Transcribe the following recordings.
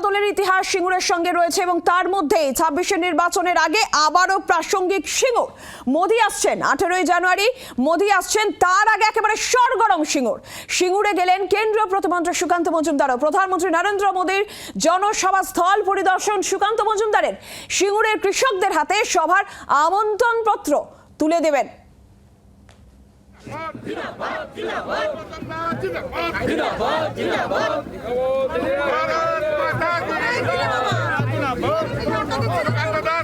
বদলের ইতিহাস সিঙ্গুরের সঙ্গে রয়েছে এবং তার মধ্যেই ছাব্বিশের নির্বাচনের আগে আবারও প্রাসঙ্গিক সিঙ্গুর। মোদি আসছেন আঠেরোই জানুয়ারি। মোদি আসছেন তার আগে একেবারে সরগরম সিঙ্গুর। সিঙ্গুরে গেলেন কেন্দ্রীয় প্রতিমন্ত্রী সুকান্ত মজুমদারও। প্রধানমন্ত্রী নরেন্দ্র মোদীর জনসভা স্থল পরিদর্শন সুকান্ত মজুমদারের। সিঙ্গুরের কৃষকদের হাতে সভার আমন্ত্রণপত্র তুলে দেবেন।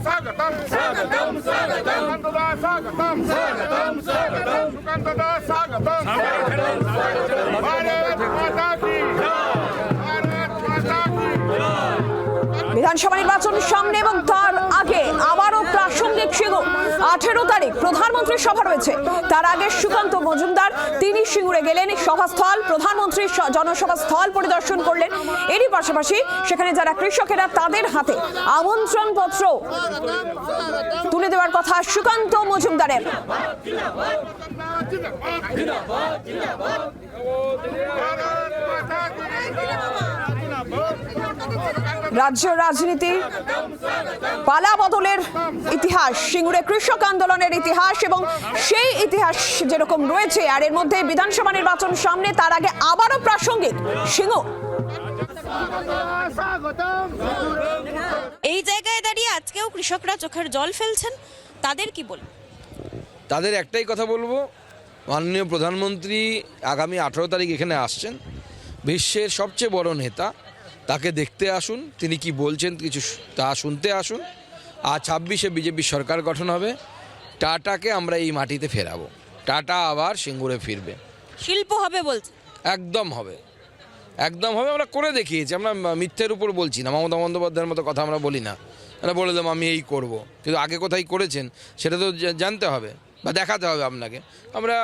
స్వాగతం స్వాగతం స్వాగతం స్వాగతం స్వాగతం స్వాగతం స్వాగతం భారత్ మాతా కీ భారత్ మాతా కీ বিধানসভা নির্বাচন সামনে এবং তার আগে আবারও প্রসঙ্গে সিংহ আঠেরো তারিখ প্রধানমন্ত্রীর সভা রয়েছে। তার আগে সুকান্ত মজুমদার, তিনি সিঙ্গুরে গেলেন, সভাস্থল, প্রধানমন্ত্রীর জনসভা স্থল পরিদর্শন করলেন। এরই পাশাপাশি সেখানে যারা কৃষকেরা তাদের হাতে আমন্ত্রণ পত্র তুলে দেওয়ার কথা সুকান্ত মজুমদারের। রাজ্য রাজনীতি পালা বদলের ইতিহাস সিঙ্গুরে কৃষক আন্দোলনের ইতিহাস এবং সেই ইতিহাস যেরকম রয়েছে আর এর মধ্যে বিধানসভা নির্বাচন সামনে তার আগে আবারও প্রাসঙ্গিক সিঙ্গু এই জায়গায় দাঁড়িয়ে আজকেও কৃষকরা চোখের জল ফেলছেন তাদের কি বল তাদের একটাই কথা বলব মাননীয় প্রধানমন্ত্রী আগামী আঠেরো তারিখ এখানে আসছেন বিশ্বের সবচেয়ে বড় নেতা তাকে দেখতে আসুন তিনি কি বলছেন কিছু তা শুনতে আসুন। আর ছাব্বিশে বিজেপি সরকার গঠন হবে টাটাকে আমরা এই মাটিতে ফেরাবো। টাটা আবার সিঙ্গুরে ফিরবে। শিল্প হবে বলছে। একদম হবে। একদম হবে আমরা করে দেখিয়েছি আমরা মিথ্যের উপর বলছি না মমতা বন্দ্যোপাধ্যায়ের মতো কথা আমরা বলি না। আমরা বলে দিলাম আমি এই করব। কিন্তু আগে কোথায় করেছেন সেটা তো জানতে হবে বা দেখাতে হবে আপনাকে। আমরা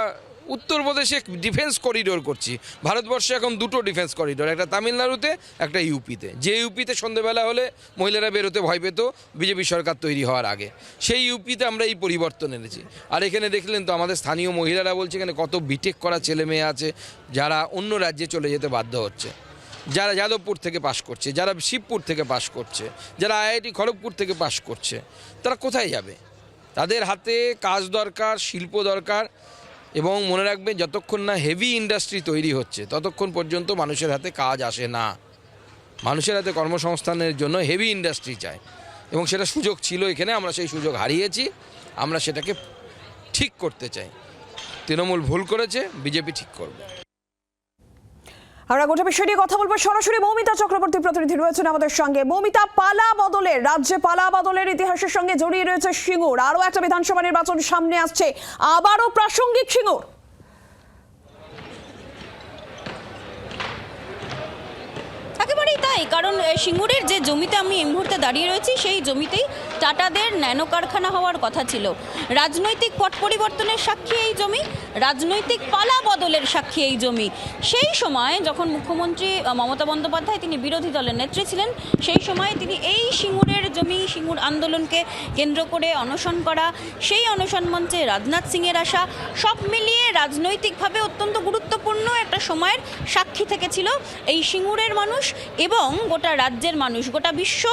উত্তরপ্রদেশে ডিফেন্স করিডোর করছি। ভারতবর্ষে এখন দুটো ডিফেন্স করিডোর, একটা তামিলনাড়ুতে, একটা ইউপিতে। যে ইউপিতে সন্ধেবেলা হলে মহিলারা বেরোতে ভয় পেত, বিজেপি সরকার তৈরি হওয়ার আগে। সেই ইউপিতে আমরা এই পরিবর্তন এনেছি। আর এখানে দেখলেন তো আমাদের স্থানীয় মহিলারা বলছে এখানে কত বিটেক করা ছেলে মেয়ে আছে, যারা অন্য রাজ্যে চলে যেতে বাধ্য হচ্ছে। যারা যাদবপুর থেকে পাশ করছে, যারা শিবপুর থেকে পাশ করছে, যারা আইআইটি খড়গপুর থেকে পাশ করছে, তারা কোথায় যাবে? তাদের হাতে কাজ দরকার, শিল্প দরকার এবং মনে রাখবেন যতক্ষণ না হেভি ইন্ডাস্ট্রি তৈরি হচ্ছে, ততক্ষণ পর্যন্ত মানুষের হাতে কাজ আসে না। মানুষের হাতে কর্মসংস্থানের জন্য হেভি ইন্ডাস্ট্রি চায় এবং সেটা সুযোগ ছিল এখানে, আমরা সেই সুযোগ হারিয়েছি, আমরা সেটাকে ঠিক করতে চাই। তৃণমূল ভুল করেছে, বিজেপি ঠিক করবে। আমরা গোটা বিষয় নিয়ে কথা বলব। সরাসরি মৌমিতা চক্রবর্তী প্রতিনিধি রয়েছেন আমাদের সঙ্গে। মৌমিতা, পালা বদলের রাজ্যে পালা বদলের ইতিহাসের সঙ্গে জড়িয়ে রয়েছে সিঙ্গুর। আরও একটা বিধানসভা নির্বাচন সামনে আসছে। আবারও প্রাসঙ্গিক সিঙ্গুর। একেবারেই তাই, কারণ সিঙ্গুরের যে জমিতে আমি এই মুহূর্তে দাঁড়িয়ে রয়েছি, সেই জমিতেই টাটাদের ন্যানো কারখানা হওয়ার কথা ছিল। রাজনৈতিক পট পরিবর্তনের সাক্ষী এই জমি, রাজনৈতিক পালা বদলের সাক্ষী এই জমি। সেই সময় যখন মুখ্যমন্ত্রী মমতা বন্দ্যোপাধ্যায় তিনি বিরোধী দলের নেত্রী ছিলেন, সেই সময় তিনি এই সিঙ্গুরের জমি, সিঙ্গুর আন্দোলনকে কেন্দ্র করে অনশন করা, সেই অনশন মঞ্চে রাজনাথ সিংয়ের আসা সব মিলিয়ে রাজনৈতিকভাবে অত্যন্ত গুরুত্বপূর্ণ একটা সময়ের সাক্ষী থেকেছিল। এই সিঙ্গুরের মানুষ এবং গোটা রাজ্যের মানুষ, গোটা বিশ্ব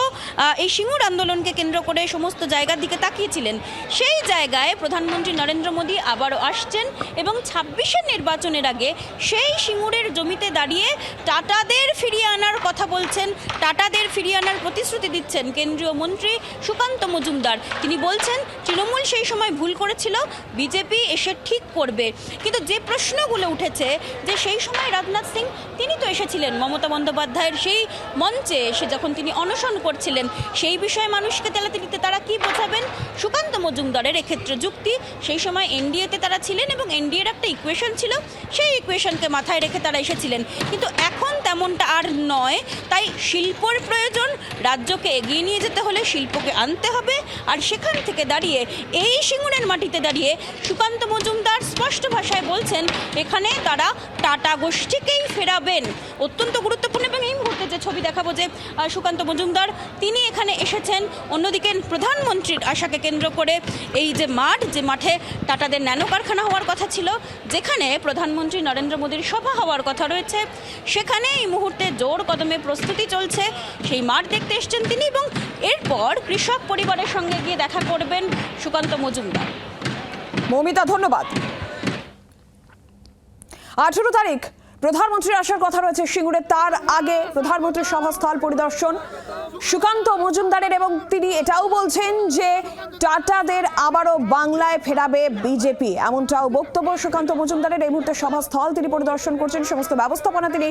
এই সিঙ্গুর আন্দোলনকে কেন্দ্র করে সমস্ত জায়গার দিকে তাকিয়েছিলেন। সেই জায়গায় প্রধানমন্ত্রী নরেন্দ্র মোদী আবারও আসছেন এবং ছাব্বিশের নির্বাচনের আগে সেই সিঙ্গুরের জমিতে দাঁড়িয়ে টাটাদের ফিরিয়ে আনার কথা বলছেন, টাটাদের ফিরিয়ে আনার প্রতিশ্রুতি দিচ্ছেন কেন্দ্রীয় মন্ত্রী সুকান্ত মজুমদার। তিনি বলছেন, তৃণমূল সেই সময় ভুল করেছিল, বিজেপি এসে ঠিক করবে। কিন্তু যে প্রশ্নগুলো উঠেছে যে সেই সময় রাজনাথ সিং, তিনি তো এসেছিলেন, মমতা বন্দ্যোপাধ্যায়ের সেই মঞ্চে এসে যখন তিনি অনশন করছিলেন, সেই বিষয়ে মানুষকে তেলাতে দিতে তারা কি বোঝাবেন? সুকান্ত মজুমদারের এক্ষেত্রে যুক্তি, সেই সময় এনডিএতে তারা ছিলেন এবং এনডিএর একটা ইকুয়েশন ছিল, সেই ইকুয়েশনকে মাথায় রেখে তারা এসেছিলেন। কিন্তু এখন তেমনটা আর নয়, তাই শিল্পর প্রয়োজন, রাজ্যকে এগিয়ে নিয়ে যেতে হলে শিল্পকে আনতে হবে, আর সেখান থেকে দাঁড়িয়ে, এই সিঙ্গুরের মাটিতে দাঁড়িয়ে সুকান্ত মজুমদার স্পষ্ট ভাষায় বলছেন, এখানে তারা টাটা গোষ্ঠীকেই ফেরাবেন। অত্যন্ত গুরুত্বপূর্ণ এবং এই মুহূর্তে যে ছবি দেখাবো যে সুকান্ত মজুমদার, তিনি এখানে এসেছেন। অন্যদিকে প্রধানমন্ত্রীর আশাকে কেন্দ্র করে এই যে মাঠ, যে মাঠে টাটাদের ন্যানো কারখানা হওয়ার কথা ছিল, যেখানে প্রধানমন্ত্রী নরেন্দ্র মোদীর সভা হওয়ার কথা রয়েছে। সেখানে এই মুহূর্তে জোর কদমে প্রস্তুতি চলছে। সেই মাঠ দেখতে এসছেন তিনি এবং এরপর কৃষক পরিবারের সঙ্গে গিয়ে দেখা করবেন সুকান্ত মজুমদার। মৌমিতা, ধন্যবাদ। আঠেরো তারিখ প্রধানমন্ত্রীর আসার কথা রয়েছে সিঙ্গুরে। তার আগে প্রধানমন্ত্রীর সভাস্থল পরিদর্শন। সুকান্ত মজুমদারের এবং তিনি এটাও বলছেন যে টাটাদের আবারও বাংলায় ফেরাবে বিজেপি। এমনটাও বক্তব্য সুকান্ত মজুমদারের। এই মুহূর্তে সভাস্থল তিনি পরিদর্শন করছেন। সমস্ত ব্যবস্থাপনা তিনি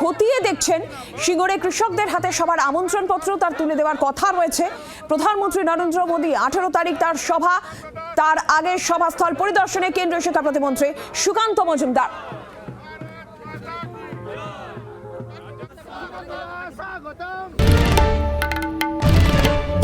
খতিয়ে দেখছেন। সিঙ্গুরে কৃষকদের হাতে সবার আমন্ত্রণপত্র তার তুলে দেওয়ার কথা রয়েছে। প্রধানমন্ত্রী নরেন্দ্র মোদী আঠেরো তারিখ তার সভা। তার আগে সভাস্থল পরিদর্শনে কেন্দ্রীয় শিক্ষা প্রতিমন্ত্রী সুকান্ত মজুমদার।